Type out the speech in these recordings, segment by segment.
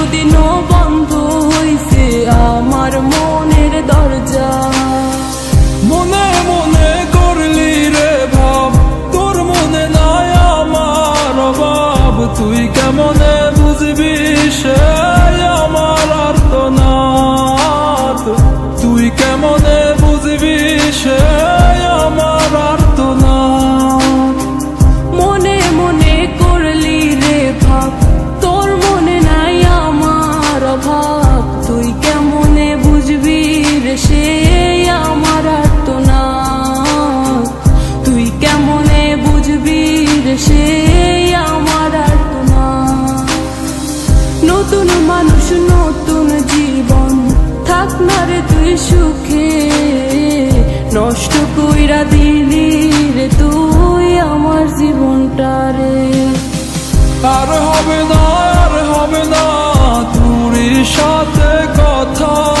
চিরদিনও সুখে নষ্ট কইরা দিলি রে তুই আমার জীবনটা রে। আর হবে না, আর হবে না, তুরি সাথে কথা।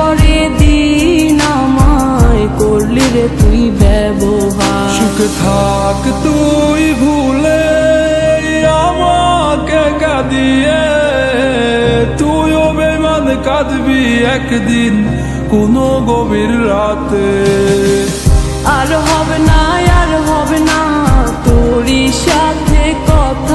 পরে দিন আমায় করলি রে তুই ব্যবহার। সুখে থাক তুই ভুলে আমাকে কাঁদিয়ে তুইও বেমান কাঁদবি একদিন কোনো গভীর রাতে। আর হবে না আর হবে না তোরই সাথে কথা